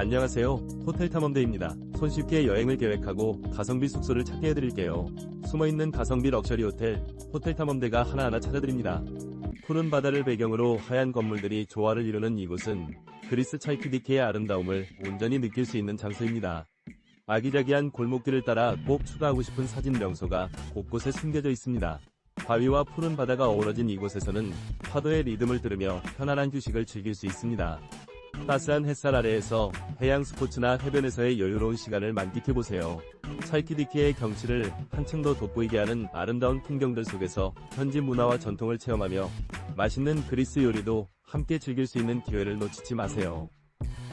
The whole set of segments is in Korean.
안녕하세요. 호텔 탐험대입니다. 손쉽게 여행을 계획하고 가성비 숙소를 찾게 해드릴게요. 숨어있는 가성비 럭셔리 호텔, 호텔 탐험대가 하나하나 찾아드립니다. 푸른 바다를 배경으로 하얀 건물들이 조화를 이루는 이곳은 그리스 찰키디케의 아름다움을 온전히 느낄 수 있는 장소입니다. 아기자기한 골목길을 따라 꼭 추가하고 싶은 사진 명소가 곳곳에 숨겨져 있습니다. 바위와 푸른 바다가 어우러진 이곳에서는 파도의 리듬을 들으며 편안한 휴식을 즐길 수 있습니다. 따스한 햇살 아래에서 해양 스포츠나 해변에서의 여유로운 시간을 만끽해보세요. 찰키디키의 경치를 한층 더 돋보이게 하는 아름다운 풍경들 속에서 현지 문화와 전통을 체험하며 맛있는 그리스 요리도 함께 즐길 수 있는 기회를 놓치지 마세요.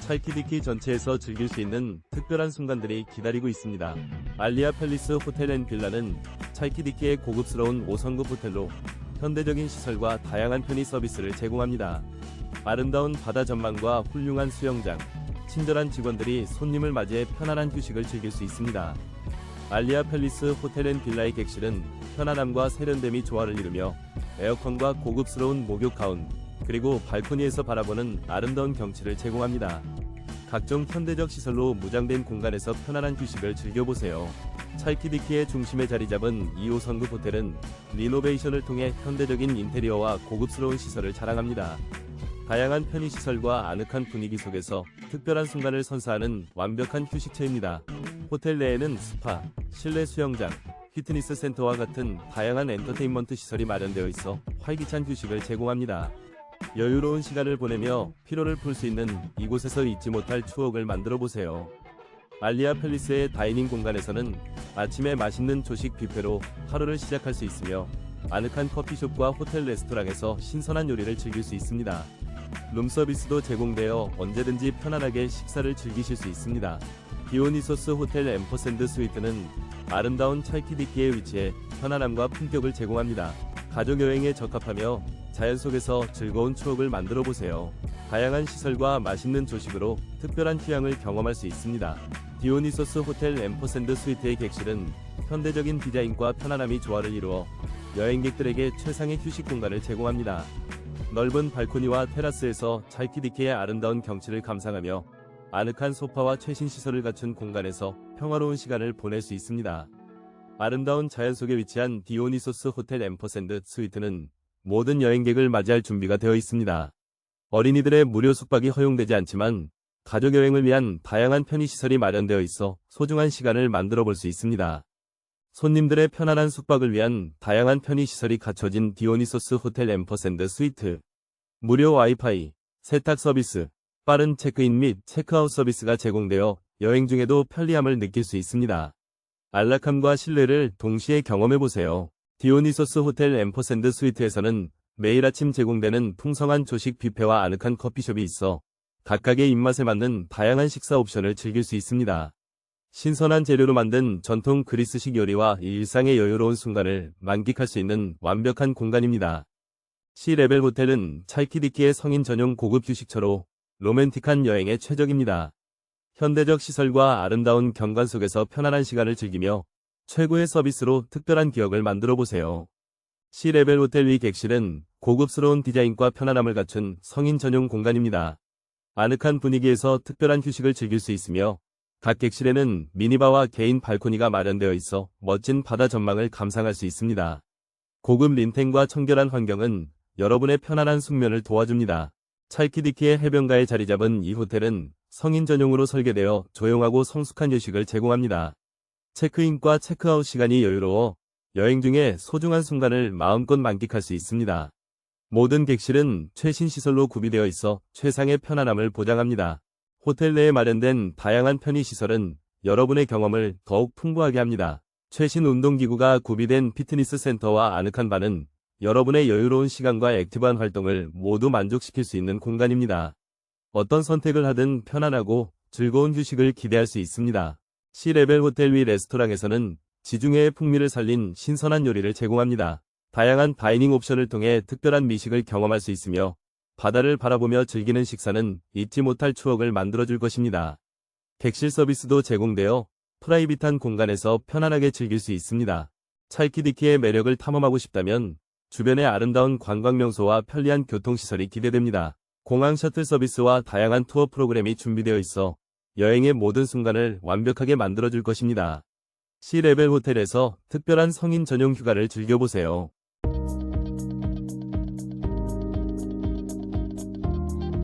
찰키디키 전체에서 즐길 수 있는 특별한 순간들이 기다리고 있습니다. 알리아 팰리스 호텔 앤 빌라는 찰키디키의 고급스러운 5성급 호텔로 현대적인 시설과 다양한 편의 서비스를 제공합니다. 아름다운 바다 전망과 훌륭한 수영장, 친절한 직원들이 손님을 맞이해 편안한 휴식을 즐길 수 있습니다. 알리아 팰리스 호텔 앤 빌라의 객실은 편안함과 세련됨이 조화를 이루며 에어컨과 고급스러운 목욕 가운, 그리고 발코니에서 바라보는 아름다운 경치를 제공합니다. 각종 현대적 시설로 무장된 공간에서 편안한 휴식을 즐겨보세요. 찰키디키의 중심에 자리 잡은 2호 성급 호텔은 리노베이션을 통해 현대적인 인테리어와 고급스러운 시설을 자랑합니다. 다양한 편의시설과 아늑한 분위기 속에서 특별한 순간을 선사하는 완벽한 휴식처입니다. 호텔 내에는 스파, 실내 수영장, 피트니스 센터와 같은 다양한 엔터테인먼트 시설이 마련되어 있어 활기찬 휴식을 제공합니다. 여유로운 시간을 보내며 피로를 풀 수 있는 이곳에서 잊지 못할 추억을 만들어 보세요. 알리아 팰리스의 다이닝 공간에서는 아침에 맛있는 조식 뷔페로 하루를 시작할 수 있으며 아늑한 커피숍과 호텔 레스토랑에서 신선한 요리를 즐길 수 있습니다. 룸 서비스도 제공되어 언제든지 편안하게 식사를 즐기실 수 있습니다. 디오니소스 호텔 엠퍼샌드 스위트는 아름다운 찰키디키에 위치해 편안함과 품격을 제공합니다. 가족 여행에 적합하며 자연 속에서 즐거운 추억을 만들어 보세요. 다양한 시설과 맛있는 조식으로 특별한 휴양을 경험할 수 있습니다. 디오니소스 호텔 엠퍼샌드 스위트의 객실은 현대적인 디자인과 편안함이 조화를 이루어 여행객들에게 최상의 휴식 공간을 제공합니다. 넓은 발코니와 테라스에서 찰키디키의 아름다운 경치를 감상하며 아늑한 소파와 최신 시설을 갖춘 공간에서 평화로운 시간을 보낼 수 있습니다. 아름다운 자연 속에 위치한 디오니소스 호텔 엠퍼샌드 스위트는 모든 여행객을 맞이할 준비가 되어 있습니다. 어린이들의 무료 숙박이 허용되지 않지만 가족 여행을 위한 다양한 편의시설이 마련되어 있어 소중한 시간을 만들어 볼 수 있습니다. 손님들의 편안한 숙박을 위한 다양한 편의시설이 갖춰진 디오니소스 호텔 엠퍼샌드 스위트. 무료 와이파이, 세탁 서비스, 빠른 체크인 및 체크아웃 서비스가 제공되어 여행 중에도 편리함을 느낄 수 있습니다. 안락함과 신뢰를 동시에 경험해보세요. 디오니소스 호텔 엠퍼샌드 스위트에서는 매일 아침 제공되는 풍성한 조식 뷔페와 아늑한 커피숍이 있어 각각의 입맛에 맞는 다양한 식사 옵션을 즐길 수 있습니다. 신선한 재료로 만든 전통 그리스식 요리와 일상의 여유로운 순간을 만끽할 수 있는 완벽한 공간입니다. C레벨 호텔은 찰키디키의 성인 전용 고급 휴식처로 로맨틱한 여행에 최적입니다. 현대적 시설과 아름다운 경관 속에서 편안한 시간을 즐기며 최고의 서비스로 특별한 기억을 만들어 보세요. C레벨 호텔 위 객실은 고급스러운 디자인과 편안함을 갖춘 성인 전용 공간입니다. 아늑한 분위기에서 특별한 휴식을 즐길 수 있으며 각 객실에는 미니바와 개인 발코니가 마련되어 있어 멋진 바다 전망을 감상할 수 있습니다. 고급 린텐과 청결한 환경은 여러분의 편안한 숙면을 도와줍니다. 찰키디키의 해변가에 자리 잡은 이 호텔은 성인 전용으로 설계되어 조용하고 성숙한 휴식을 제공합니다. 체크인과 체크아웃 시간이 여유로워 여행 중에 소중한 순간을 마음껏 만끽할 수 있습니다. 모든 객실은 최신 시설로 구비되어 있어 최상의 편안함을 보장합니다. 호텔 내에 마련된 다양한 편의시설은 여러분의 경험을 더욱 풍부하게 합니다. 최신 운동기구가 구비된 피트니스 센터와 아늑한 바는 여러분의 여유로운 시간과 액티브한 활동을 모두 만족시킬 수 있는 공간입니다. 어떤 선택을 하든 편안하고 즐거운 휴식을 기대할 수 있습니다. C레벨 호텔 위 레스토랑에서는 지중해의 풍미를 살린 신선한 요리를 제공합니다. 다양한 다이닝 옵션을 통해 특별한 미식을 경험할 수 있으며 바다를 바라보며 즐기는 식사는 잊지 못할 추억을 만들어줄 것입니다. 객실 서비스도 제공되어 프라이빗한 공간에서 편안하게 즐길 수 있습니다. 찰키디키의 매력을 탐험하고 싶다면 주변의 아름다운 관광 명소와 편리한 교통시설이 기대됩니다. 공항 셔틀 서비스와 다양한 투어 프로그램이 준비되어 있어 여행의 모든 순간을 완벽하게 만들어줄 것입니다. C레벨 호텔에서 특별한 성인 전용 휴가를 즐겨보세요.